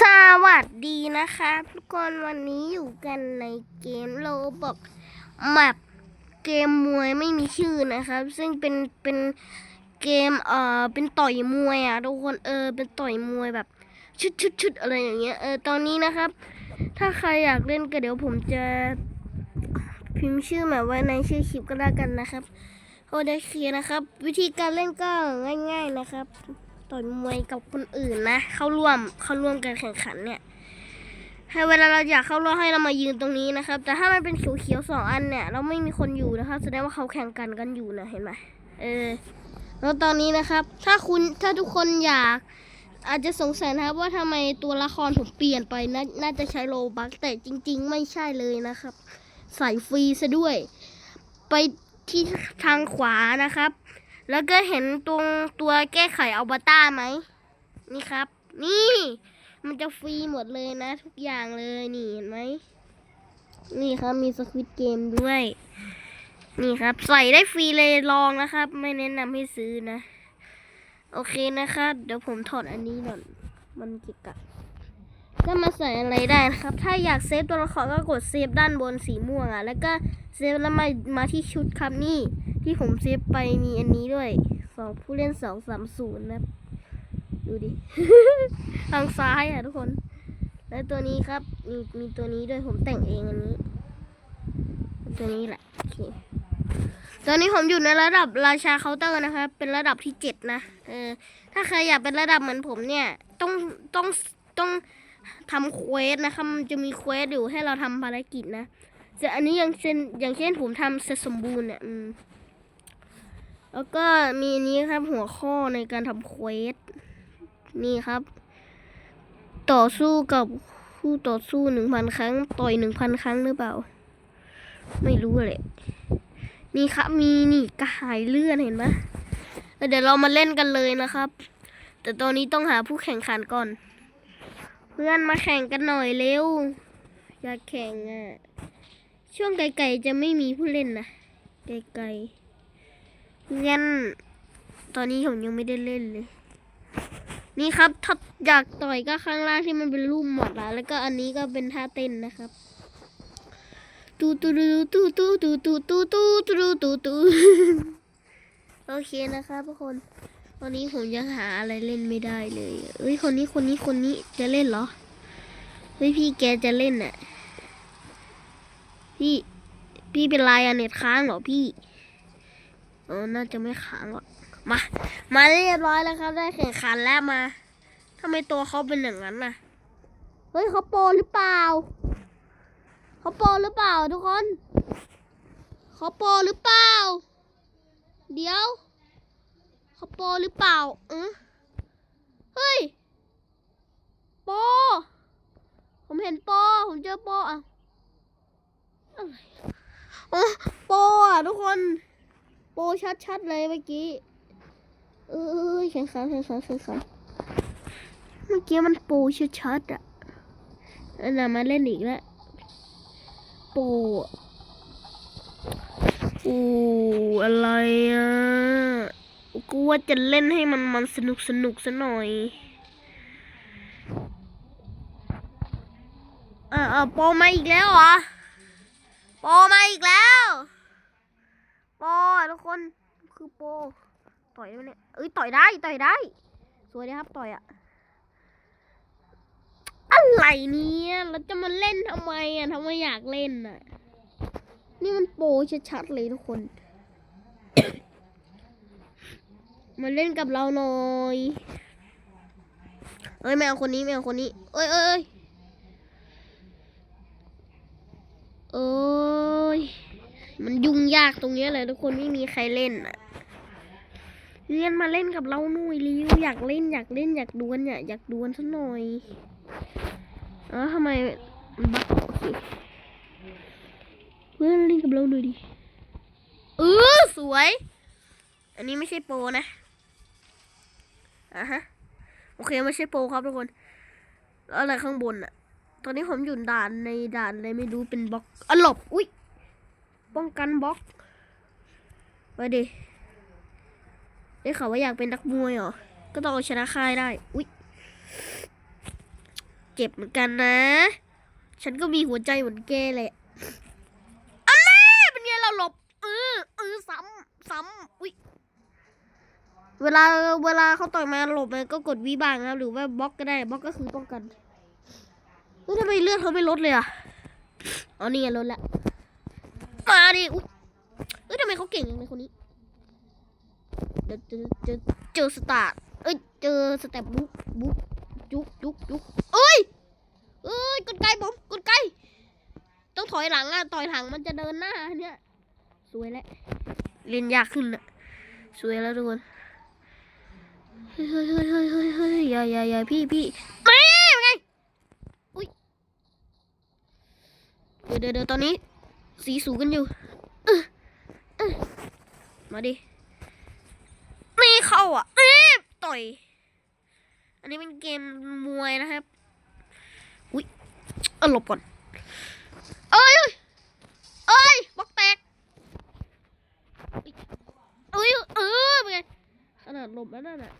สวัสดีนะคะ ทุกคนวันนี้อยู่กันในเกมโลบอกแมปเกมมวยไม่มีชื่อนะครับ ซึ่งเป็นเป็นเกมเอ่อเป็นต่อยมวยอะทุกคนเออเป็นต่อยมวยแบบ ชุดชุดชุดอะไรอย่างเงี้ยเออตอนนี้นะครับ ถ้าใครอยากเล่นก็เดี๋ยวผมจะ พิมพ์ชื่อมาไว้ในชื่อคลิปก็แล้กันนะครับ โอเดคีนะครับ วิธีการเล่นก็ง่าย ๆนะครับ ต่อยมวยกับคนอื่นนะ เข้าร่วมเข้าร่วมการแข่งขันเนี่ยให้เวลาเราอยากเข้าร่วมให้เรามายืนตรงนี้นะครับ แต่ถ้ามันเป็นเขียวๆสองอันเนี่ยเราไม่มีคนอยู่นะครับแสดงว่าเขาแข่งกันกันอยู่นะเห็นไหมเออแล้วตอนนี้นะครับ ถ้าคุณถ้าทุกคนอยากอาจจะสงสัยนะครับว่าทำไมตัวละครผมเปลี่ยนไปนน่าจะใช้โลบักแต่จริง ๆ ไม่ใช่เลยนะครับ ใส่ฟรีซะด้วย ไปที่ทางขวานะครับ แล้วก็เห็นตรงตัวแก้ไขอัลบาต้าไหม นี่ครับ นี่ มันจะฟรีหมดเลยนะ ทุกอย่างเลยนี่เห็นไหม นี่ครับมีสควิตเกมด้วย นี่ครับ ใส่ได้ฟรีเลยลองนะครับ ไม่แนะนำให้ซื้อนะ โอเคนะครับ เดี๋ยวผมถอดอันนี้ก่อน มันกะกะก็มาใส่อะไรได้นะครับ ถ้าอยากเซฟตัวละครก็กดเซฟด้านบนสีม่วงอะ แล้วก็เซฟแล้วมา มาที่ชุดครับนี่ ที่ผมเซฟไปมีอันนี้ด้วยสองผู้เล่นสองสามศูนย์นะดูดิ ทางซ้ายอะทุกคน แล้วตัวนี้ครับ มีมีตัวนี้ด้วยผมแต่งเองอันนี้ ตัวนี้แหละโอเคตอนนี้ผมอยู่ในระดับราชาเคาน์เตอร์นะครับ เป็นระดับที่เจ็ดนะ เออ ถ้าใครอยากเป็นระดับเหมือนผมเนี่ย ต้องต้องต้องทำเควสนะครับมันจะมีเควสอยู่ให้เราทำภารกิจนะแต่อันนี้อย่างเช่นอย่างเช่นผมทำเสร็จสมบูรณ์เนี่ย แล้วก็มีนี้ครับหัวข้อในการทำเควสนี่ครับ ต่อสู้กับคู่ต่อสู้หนึ่งพันครั้ง ต่อยหนึ่งพันครั้งหรือเปล่า ไม่รู้เลยนี่ครับมีนี่กระหายเลือดเห็นปะแล้วเดี๋ยวเรามาเล่นกันเลยนะครับ แต่ตอนนี้ต้องหาผู้แข่งขันก่อน เพื่อนมาแข่งกันหน่อยเร็ว อยากแข่งอะ ช่วงไกลๆจะไม่มีผู้เล่นนะไกลๆ งั้นตอนนี้ผมยังไม่ได้เล่นเลย นี่ครับถ้าอยากต่อยก็ข้างล่างที่มันเป็นรูปหมดละแล้วก็อันนี้ก็เป็นท่าเต้นนะครับตูตูตูตูตูตูตูตูตูตูตูตูโอเคนะครับทุกคนตอนนี้ผมยังหาอะไรเล่นไม่ได้เลยเอ้ยคนนี้คนนี้คนนี้จะเล่นเหรอเฮ้ยพี่แกจะเล่นน่ะพี่พี่เป็นไรอะเน็ตค้างเหรอพี่ เออน่าจะไม่ค้างหรอกมา มาเรียบร้อยแล้วครับ ได้แข่งขันแล้วมาทำไมตัวเขาเป็นอย่างนั้นน่ะ เฮ้ยเขาโปรหรือเปล่าเขาโปรหรือเปล่าทุกคนเขาโปรหรือเปล่า เดี๋ยวเขาโปรหรือเปล่าเออเฮ้ยโปรผมเห็นโปรผมเจอโปรอะอะไรโอ้โปรอะทุกคน โปรชัดๆเลยเมื่อกี้เอ้ยแข่งขันแข่งขันแข่งขันเมื่อกี้มันโปรชัดๆอะอันน่ะมาเล่นอีกแล้วโปรอะโอ้อะไรอะ กูว่าจะเล่นให้มันมันสนุกสนุกซะหน่อยเอ่าอ่าโปรมาอีกแล้วเหรอโปรมาอีกแล้ว โปอทุกคนคือโป ต่อยได้ไหมเนี่ยเอ้ยต่อยได้ต่อยได้ สวยดีครับต่อยอะอะไรเนี่ยเราจะมาเล่นทำไมอะทำไมอยากเล่นอะนี่มันโปชัดๆเลยทุกคน มาเล่นกับเราหน่อยเอ้ยไม่เอาคนนี้ไม่เอาคนนี้เอ้เอ้ยเอ้ยเอ้ย มันยุ่งยากตรงนี้เลยทุกคนไม่มีใครเล่นอะเรียนมาเล่นกับเราหน่อยริวอยากเล่นอยากเล่นอยากดวลเนี่ยอยากดวลซะหน่อยเอ้าทำไมบักโอเคเพื่อนเล่นกับเราหน่อยดิเออสวย อันนี้ไม่ใช่โปนะอะฮะโอเคไม่ใช่โปครับทุกคนแล้วอะไรข้างบนอะตอนนี้ผมอยู่ด่านในด่านอะไรไม่รู้เป็นบล็อกอะหลบอุ้ย ป้องกันบล็อกไปดิได้ข่าวว่าอยากเป็นนักมวยเหรอ ก็ต้องเอาชนะค่ายได้ อุ้ยเจ็บเหมือนกันนะ ฉันก็มีหัวใจเหมือนแกเลยอันแน่เป็นไงเราหลบเออเออซ้ำซ้ำอุ้ยเวลาเวลาเขาต่อยมาหลบมันก็กดวีบางครับ หรือว่าบล็อกก็ได้บล็อกก็คือป้องกันเฮ้ยทำไมเลือดเขาไม่ลดเลยอะ อ๋อนี่ไงลดและ มาดิอุ้ยเอ้ยทำไมเขาเก่งจังเลยคนนี้เดี๋ยวเจอเจอเจอสตาร์เอ้ยเจอสเต็ปบุ๊กบุ๊กจุกจุกจุกเอ้ยเอ้ยกดไกลผมกดไกลต้องถอยหลังอะถอยหลังมันจะเดินหน้าเนี่ยสวยแล้วเล่นยากขึ้นอะสวยแล้วทุกคนเฮ้ยเฮ้ยเฮ้ยเฮ้ยเฮ้ยเฮ้ยอย่าอย่าอย่าพี่พี่แม่ไงอุ้ยเดี๋ยวเดี๋ยวเดี๋ยวตอนนี้ สีสูงกันอยู่เออเออมาดินี่เข้าอะนี่ต่อย อันนี้เป็นเกมมวยนะครับอุ้ยเอาหลบก่อนเอ้ยเอ้ยเอ้ยบล็อกแตกเอ้ยเออเป็นไงขนาดหลบแล้วนั่นน่ะ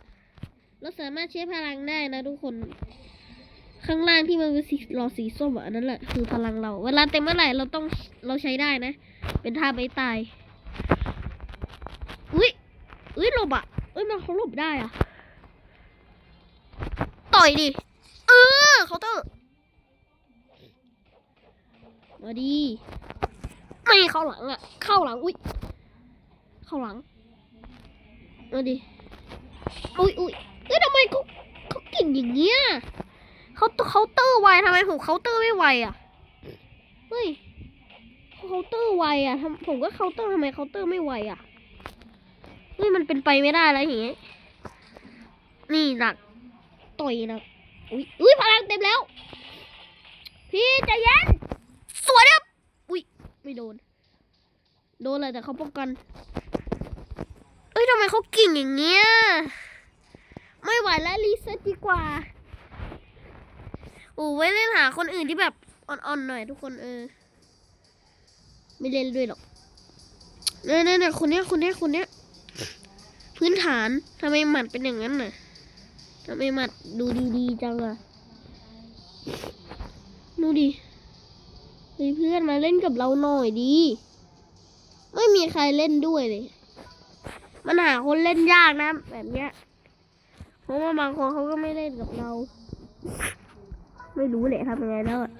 เราสามารถใช้พลังได้นะทุกคน ข้างล่างที่มันเป็นสีหลอดสีส้มอะอันนั้นแหละคือพลังเรา เวลาเต็มเมื่อไหร่เราต้องเราใช้ได้นะ เป็นท่าไม่ตาย อุ้ยอุ้ยหลบอะเอ้ยมันเขาหลบได้อะ ต่อยดิเออเคาเตอร์มาดีไม่เข้าหลังอะ เข้าหลังอุ้ยเข้าหลังมาดิอุ้ยอุ้ยเอ้ยทำไมเขาเขาก่งอย่างเงี้ย เขาเคาน์เตอร์ไวทำไมผมเคาน์เตอร์ไม่ไวอะเฮ้ยเขาเคาน์เตอร์ไวอะทำผมก็เคาน์เตอร์ทำไมเคาน์เตอร์ไม่ไวอะเฮ้ยมันเป็นไปไม่ได้แล้วอย่างเงี้ยนี่หนักต่อยหนักอุ้ยอุ้ยพลังเต็มแล้ว พี่ใจเย็นสวยครับอุ้ยไม่โดน โดนเลยแต่เขาป้องกันเอ้ยทำไมเขาเก่งอย่างเงี้ยไม่ไหวแล้วรีเซ็ตดีกว่า อู้ไว้เล่นหาคนอื่นที่แบบอ่อนๆหน่อยทุกคนเออ ไม่เล่นด้วยหรอกเนี่ยเนี่ยเนี่ยคนเนี้ยคนเนี้ยคนเนี้ยพื้นฐานทำไมหมัดเป็นอย่างนั้นน่ะทำไมหมัดดูดีๆจังอะดูดิเฮ้ยเพื่อนมาเล่นกับเราหน่อยดีไม่มีใครเล่นด้วยเลย มันหาคนเล่นยากนะ แบบเนี้ย เพราะว่าบางคนเขาก็ไม่เล่นกับเรา ไม่รู้แหละทำยังไงแล้วอะ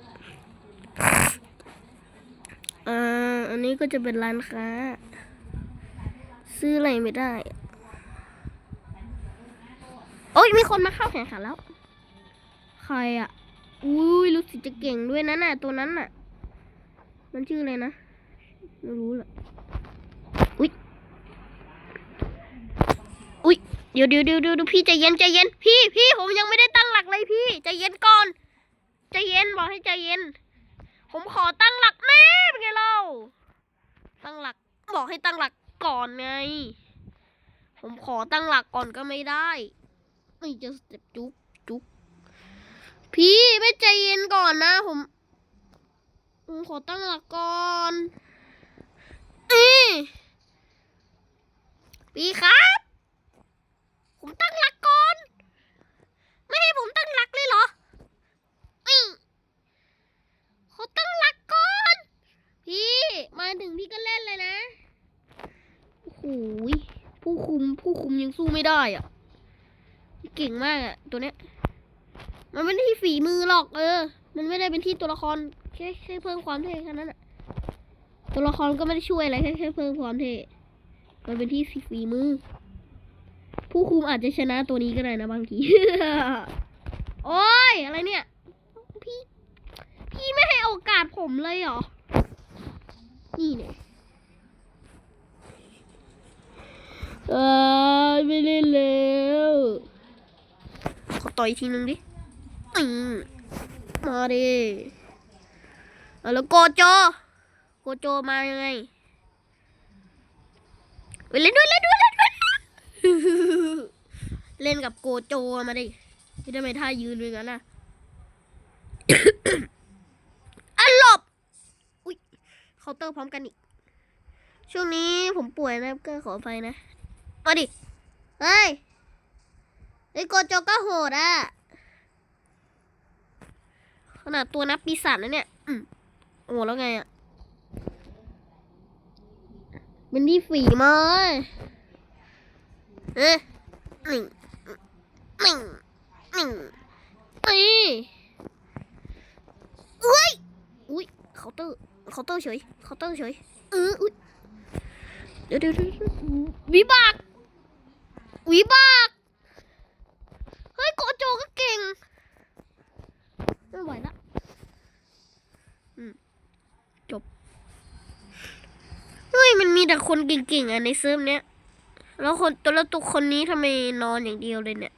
อ่าอันนี้ก็จะเป็นร้านค้า ซื้ออะไรไม่ได้อะโอ้ยมีคนมาเข้าแข่งขันแล้ว ใครอะ อุ้ยรู้สึกจะเก่งด้วยนะน่ะตัวนั้นน่ะ มันชื่ออะไรนะ ไม่รู้แหละอุ้ยอุ้ยเดี๋ยวเดี๋ยวเดี๋ยวเดี๋ยวพี่ใจเย็นใจเย็น พี่พี่ผมยังไม่ได้ตั้งหลักเลยพี่ใจเย็นก่อน ใจเย็นบอกให้ใจเย็น ผมขอตั้งหลักแม่เป็นไงเราตั้งหลัก บอกให้ตั้งหลักก่อนไง ผมขอตั้งหลักก่อนก็ไม่ได้ ไม่จะสเต็ปจุ๊บจุ๊บพี่ไม่ใจเย็นก่อนนะ ผมผมขอตั้งหลักก่อนอีพี่ครับ ผมตั้งหลักก่อน ไม่ให้ผมตั้งหลักเลยเหรอ อีขอตั้งหลักก่อน พี่มาถึงพี่ก็เล่นเลยนะโอ้โหผู้คุมผู้คุมยังสู้ไม่ได้อะเก่งมากอะ ตัวเนี้ย มันไม่ได้ที่ฝีมือหรอกเออ มันไม่ได้เป็นที่ตัวละครแค่แค่เพิ่มความเท่แค่นั้นอะ ตัวละครก็ไม่ได้ช่วยอะไรแค่แค่เพิ่มความเท่มันเป็นที่ฝีมือ ผู้คุมอาจจะชนะตัวนี้ก็ได้นะบางที โอ้ยอะไรเนี่ย โอกาสผมเลยเหรอ นี่เนี่ยเออไม่เล่นแล้วขอต่อยอีกทีนึงดิมาดิแล้วโกโจ โกโจมายังไงเล่นด้วยเล่นด้วยเล่นด้วยเล่นกับโกโจมาดิที่ทำไมท่ายืนเป็นงั้นนะ หลบ อุ้ยเคาน์เตอร์พร้อมกันอีก ช่วงนี้ผมป่วยนะก็ขออภัยนะ มาดิ เฮ้ย ไอ้โกโจก็โหดอะขนาดตัวนับปีศาจนะเนี่ยโอ้แล้วไงอะเป็นที่ฝีมาเอ๊ะหนึ่งหนึ่งหนึ่งตีอุ้ย อุ้ยเคาน์เตอร์เคาน์เตอร์เฉยเคาน์เตอร์เฉยเอออุ้ยเดี๋ยวเดี๋ยวเดี๋ยววิบากวิบากเฮ้ยโกโจก็เก่งไม่ไหวละอืมจบเฮ้ยมันมีแต่คนเก่งๆอะในเซิร์ฟเนี้ยแล้วคนตัวล้วตัวคนนี้ทำไมนอนอย่างเดียวเลยเนี่ย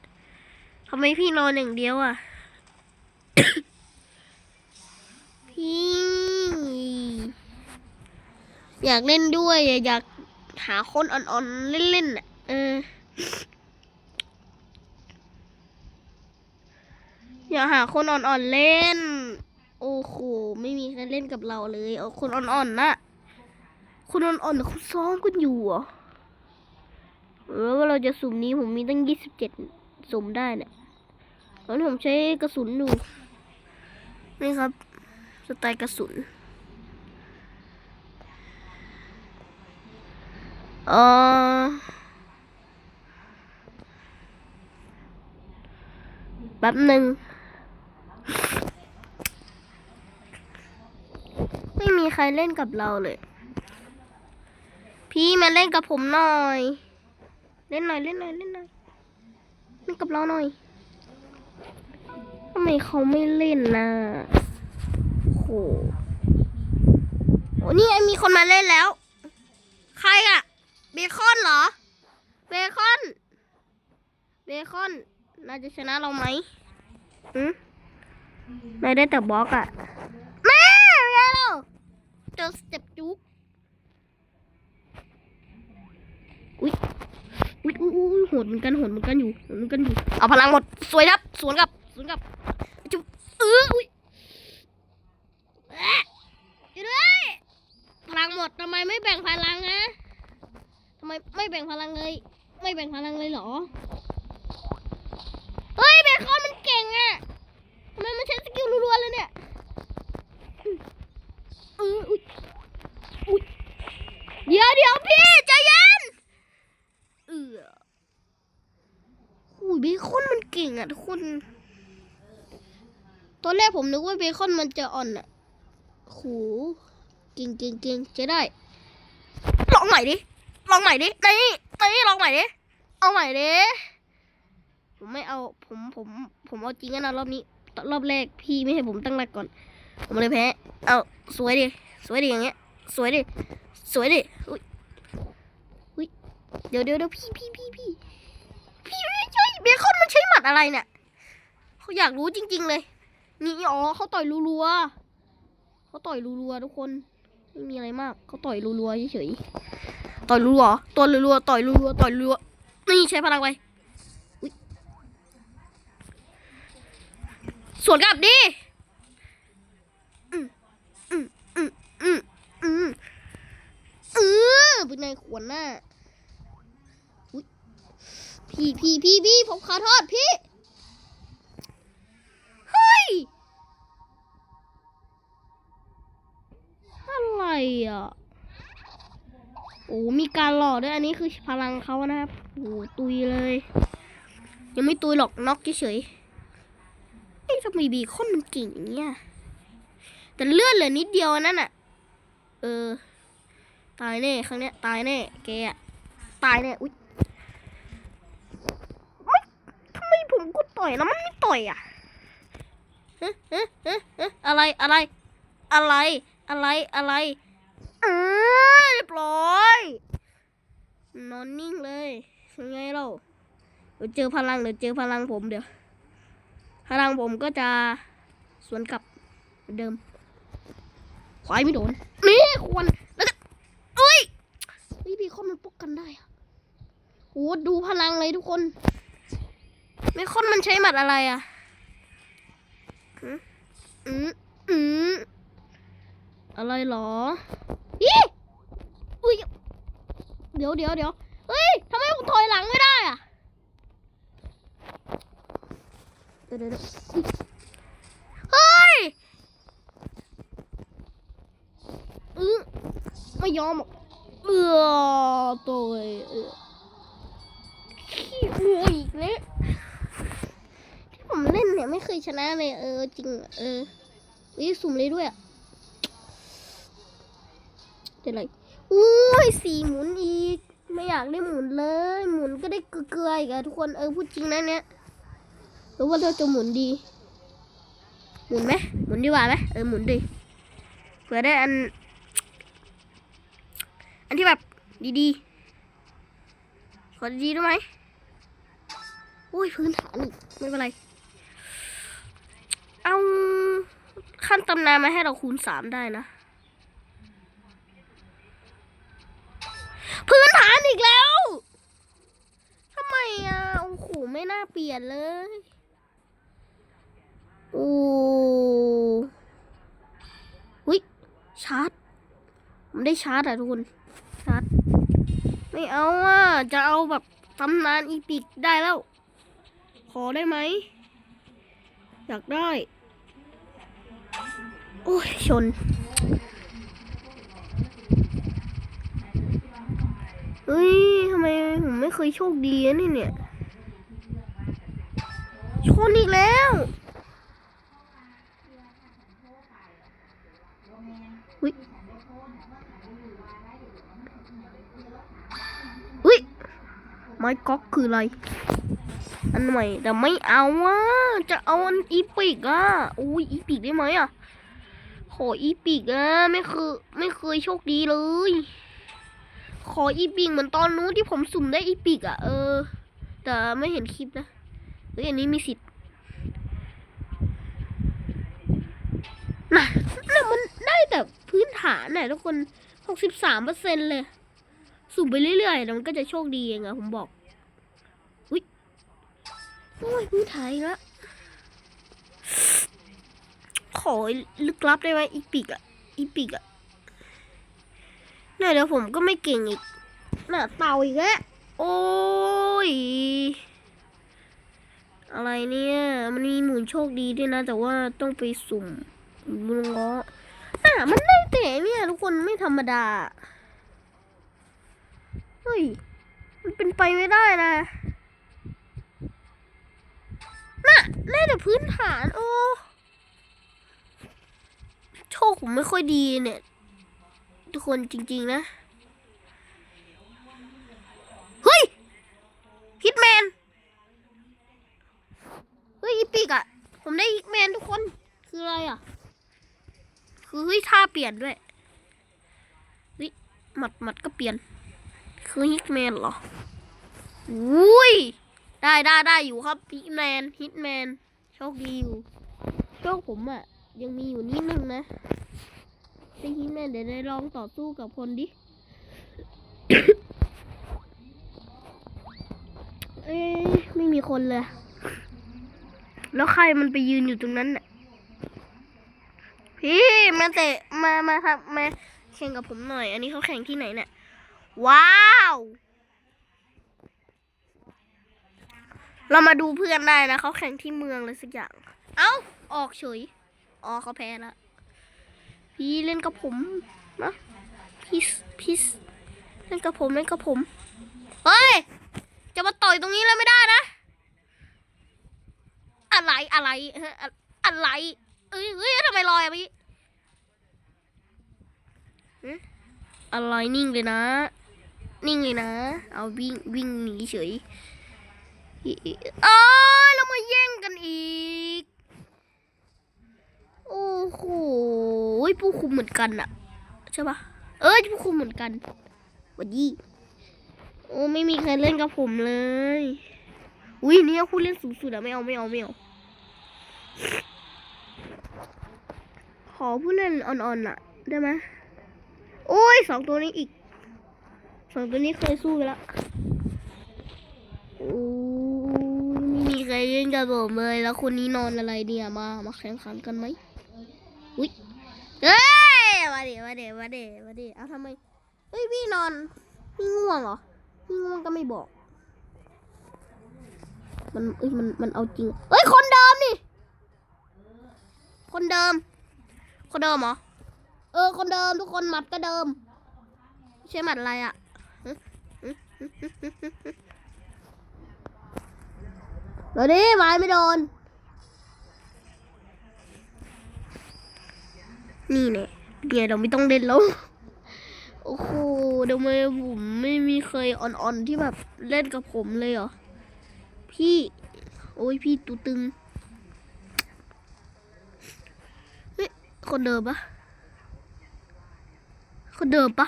ทำไมพี่นอนอย่างเดียวอะ พี่ อยากเล่นด้วย อยากหาคนอ่อนๆ เล่นๆอะเอออยากหาคนอ่อนๆ เล่น โอ้โห ไม่มีใครเล่นกับเราเลย เอาคนอ่อนๆนะคนอ่อนๆเขาซ้อมกันอยู่เหรอแล้วว่าเราจะสุ่มนี้ผมมีตั้งยี่สิบเจ็ดสุ่มได้เนี่ยตอนนี้ผมใช้กระสุนอยู่นี่ครับ สไตล์กระสุน เออแป๊บหนึ่งไม่มีใครเล่นกับเราเลย พี่มาเล่นกับผมหน่อย เล่นหน่อยเล่นหน่อยเล่นหน่อยเล่นกับเราหน่อยทำไมเขาไม่เล่นนะโอ้โหโอ้นี่ไงมีคนมาเล่นแล้ว ใครอะ เบคอนเหรอ เบคอน เบคอนน่าจะชนะเราไหมอืมนายได้แต่บล็อกอะแม่ไงเราเจอสเต็ปจุกอุ้ยอุ้ยอุ้ยอุ้ยโหดเหมือนกันโหดเหมือนกันอยู่หดเหมือนกันอยู่ เอาพลังหมด สวยครับสวนกับสวนกับจุ๊บเอออุ้ยแอะช่วยด้วยพลังหมดทำไมไม่แบ่งพลังนะ ทำไมไม่แบ่งพลังเลย ไม่แบ่งพลังเลยเหรอ เฮ้ยเบคอนมันเก่งอะทำไมมันใช้สกิลรัวๆเลยเนี่ยอืออุ้ยอุ้ยเดี๋ยวเดี๋ยวพี่ใจเย็นเออหูยเบคอนมันเก่งอะทุกคน ตอนแรกผมนึกว่าเบคอนมันจะอ่อนอะโหเก่งเก่งเก่งจะได้ลองใหม่ดิ ลองใหม่ดินี่นี่ลองใหม่ดิ เอาใหม่ดิ ผมไม่เอา ผม ผม ผมเอาจริงกันนะรอบนี้ รอบแรกพี่ไม่ให้ผมตั้งหลักก่อน ผมเลยแพ้ เอาสวยดิ สวยดิอย่างเงี้ย สวยดิ สวยดิ อุ้ยเดี๋ยวเดี๋ยวเดี๋ยวพี่พี่พี่พี่พี่ไม่ใช่เบคอนมันใช้หมัดอะไรเนี่ยเขาอยากรู้จริง ๆ เลย นี่อ๋อเขาต่อยรัวๆเขาต่อยรัวๆทุกคน ไม่มีอะไรมาก เขาต่อยรัวๆเฉยๆ ต่อยรัวๆตัวรัวต่อยรัวต่อยรัวนี่ใช้พลังไปสวนกลับดิอืมอืมอืมอืมอืมเออเป็นไงขวนหน้าพี่พี่พี่พี่ผมขอโทษพี่เฮ้ยอะไรอะ โอ้มีการหล่อด้วยอันนี้คือพลังเขานะครับโอ้ตุยเลย ยังไม่ตุยหรอกน็อกเฉยๆเอ้ทำไมบีคอนมันเก่งอย่างเงี้ยแต่เลือดเหลือนิดเดียวนั่นน่ะเออ ตายแน่ครั้งเนี้ย ตายแน่แกอะตายแน่อุ๊ยทำไมผมกดต่อยแล้วมันไม่ต่อยอะเอ๊ะเอ๊ะเอ๊ะเอ๊ะอะไรอะไร อะไรอะไรอะไร เออเรียบร้อย นอนนิ่งเลยยังไงเราเดี๋ยวเจอพลังเดี๋ยวเจอพลังผมเดี๋ยว พลังผมก็จะสวนกลับเหมือนเดิม ควายไม่โดน นี่ควรแล้วก็อุ้ยเฮ้ยพี่คอนมันป้องกันได้อะโหดูพลังเลยทุกคน ไม่คนมันใช้หมัดอะไรอะอืมอืมอืมอะไรหรอ อีอุ้ย เดี๋ยวเดี๋ยวเดี๋ยวเฮ้ยทำไมผมถอยหลังไม่ได้อะเดี๋ยวเดี๋ยวเฮ้ยอืมไม่ยอมเออตัวเออขี้อูอีกแล้วที่ผมเล่นเนี่ยไม่เคยชนะเลยเออจริงเออวิสุ่มเลยด้วยอะ เดี๋ยวอะไรอุ้ยสี่หมุนอีก ไม่อยากได้หมุนเลย หมุนก็ได้เกลืออีกอะทุกคนเออพูดจริงนะเนี่ยรือว่าเราจะหมุนดี หมุนไหมหมุนดีกว่าไหมเออหมุนดิเผื่อได้อัน อันที่แบบดีๆขอดีได้ไหมโอ้ยพื้นฐานอีกไม่เป็นไร เอาขั้นตำนานมาให้เราคูณสามได้นะ พื้นฐานอีกแล้วทำไมอะโอ้โหไม่น่าเปลี่ยนเลยโอ้วิชาร์จผมได้ชาร์จอะทุกคนชาร์จไม่เอาอะจะเอาแบบตำนานอีพิกได้แล้ว ขอได้ไหมอยากได้ โอ้ยชน เฮ้ยทำไมผมไม่เคยโชคดีอะนี่เนี่ย ชนอีกแล้ว อุ้ย อุ้ย ไม้ก๊อกคืออะไร อันใหม่แต่ไม่เอาอะ จะเอาอันอีปิกอะ อุ้ยอีปิกได้ไหมอะ ขออีปิกอะ ไม่เคยไม่เคยโชคดีเลย ขออีปิกเหมือนตอนนู้นที่ผมสุ่มได้อีปิกอะเออ แต่ไม่เห็นคลิปนะเฮ้ยอันนี้มีสิทธิ์น่ะน่ะมันได้แต่พื้นฐานน่ะทุกคนหกสิบสามเปอร์เซ็นเลย สุ่มไปเรื่อยๆแล้วมันก็จะโชคดีเองอะผมบอกอุ้ยโอ้ยพื้นฐานล้วขอลึกลับได้ไหมอีปิกอะอีปิกอะ เนี่ยเดี๋ยวผมก็ไม่เก่งอีกน่ะเต่าอีกแล้วโอ้ย อะไรเนี่ย มันมีหมุนโชคดีด้วยนะ แต่ว่าต้องไปสุ่มมุนง้ออะมันได้แต่เนี่ยทุกคนไม่ธรรมดา เฮ้ย มันเป็นไปไม่ได้นะน่ะได้แต่พื้นฐานโอ้ โชคผมไม่ค่อยดีเนี่ย ทุกคนจริง ๆ นะ เฮ้ย ฮิตแมน เฮ้ยอีปิกอะผมได้ฮิตแมนทุกคน คืออะไรอะคือเฮ้ยท่าเปลี่ยนด้วยเฮ้ยหมัดหมัดก็เปลี่ยน คือฮิตแมนเหรออุ้ย ได้ได้ได้อยู่ครับฮิตแมนฮิตแมนโชคดีอยู่โชคผมอะยังมีอยู่นิดนึงนะ ได้ฮิตแมนเดี๋ยวได้ลองต่อสู้กับคนดิ เอ๊ะไม่มีคนเลย แล้วใครมันไปยืนอยู่ตรงนั้นน่ะ พี่มาเตะมามาครับมาแข่งกับผมหน่อย อันนี้เขาแข่งที่ไหนเนี่ย ว้าวเรามาดูเพื่อนได้นะเขาแข่งที่เมืองเลยสักอย่าง เอ้า ออกเฉย อ๋อเขาแพ้แล้ว พี่เล่นกับผมนะพีสพีสเล่นกับผมเล่นกับผมเฮ้ยจะมาต่อยตรงนี้แล้วไม่ได้นะ อะไรอะไรอะไรเอ้ยเอ้ยทำไมลอยอะพี่อะไรนิ่งเลยนะ นิ่งเลยนะ เอาวิ่งวิ่งหนีเฉยอิอิเอ้ยเรามาแย่งกันอีก โอ้โหผู้คุมเหมือนกันอะใช่ปะเอ้ยผู้คุมเหมือนกันวันยี่โอ้ไม่มีใครเล่นกับผมเลยอุ้ยเนี่ยคุณเล่นสูงสุดอะไม่เอาไม่เอาไม่เอาขอผู้เล่นอ่อนๆน่ะได้ไหมโอ้ยสองตัวนี้อีกสองตัวนี้เคยสู้ไปแล้วโอ้ไม่มีใครเล่นกับผมเลยแล้วคนนี้นอนอะไรเนี่ยมามาแข่งขันกันไหม อุ้ยเฮ้ยมาเดี๋ยวมาเดี๋ยวมาเดี๋ยวมาเดี๋ยวเอาทำไมเฮ้ยพี่นอนพี่ง่วงเหรอพี่ง่วงก็ไม่บอก มันเอ้ยมันมันเอาจริงเฮ้ยคนเดิมนี่ คนเดิม คนเดิมเหรอเออคนเดิมทุกคนหมัดก็เดิมใช่หมัดอะไรอะเดี๋ยวดิไม้ไม่โดน นี่เนี่ยเดี๋ยวเราไม่ต้องเล่นแล้วโอ้โหทำไมผมไม่มีเคยอ่อนๆที่แบบเล่นกับผมเลยเหรอ พี่ โอ้ยพี่ตูตึงเฮ้ยคนเดิมปะคนเดิมปะ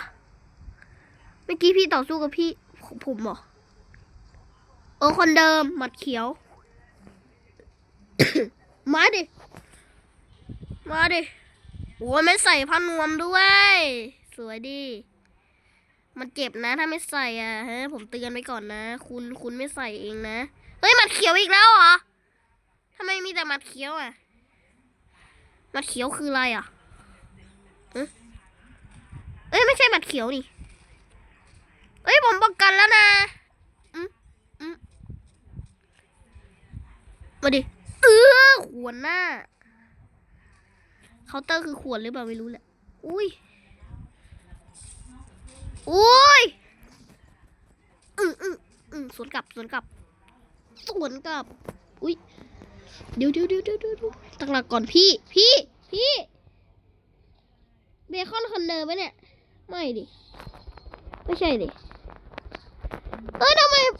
เมื่อกี้พี่ต่อสู้กับพี่ผมเหรอโอ้คนเดิมหมัดเขียว มาดิ มาดิ โอ้ยไม่ใส่ผ้านวมด้วย สวยดี มันเจ็บนะถ้าไม่ใส่อะฮะ ผมเตือนไปก่อนนะ คุณคุณไม่ใส่เองนะ เฮ้ยหมัดเขียวอีกแล้วเหรอทำไมมีแต่หมัดเขียวอะหมัดเขียวคืออะไรอะเอ๊ะเอ้ยไม่ใช่หมัดเขียวนี่ เอ้ยผมป้องกันแล้วนะอืมอืมมาดิ เออขวหน้า เคาน์เตอร์คือขวดหรือเปล่าไม่รู้แหละอุ้ยอุ้ยอืมอืมอืมสวนกลับสวนกลับสวนกลับ อุ้ยเดี๋ยวเดี๋ยวเดี๋ยวเดี๋ยวเดี๋ยวตั้งหลักก่อนพี่ พี่พี่เบคอนคอนเนอร์ปะเนี่ย ไม่ดิ ไม่ใช่ดิ เอ้ยทำไมอะ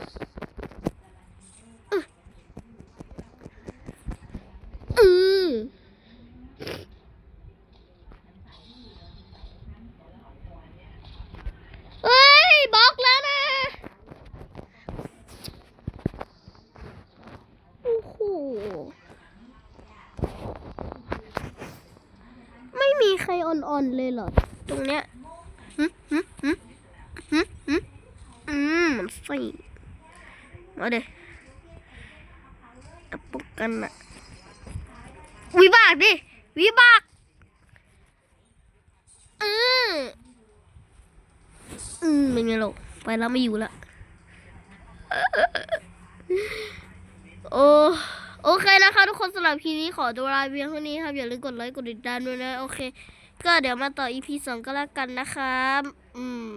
อืม เฮ้ยบล็อกแล้วนะ โอ้โห ไม่มีใคร อ่อนๆเลยเหรอ ตรงเนี้ยหึหึหึหึหึอืมมันสิมาเด้ตะปุกกันอะวิบากดิ วิบากเอออืมเป็นไงลูกไปแล้วไม่อยู่ละโอ้โอเคนะคะทุกคนสำหรับคลิปนี้ขอตัวลาเพียงเท่านี้ครับ อย่าลืมกดไลค์กดติดตามด้วยนะ โอเค ก็เดี๋ยวมาต่ออีพีสองก็แล้วกันนะครับ อืม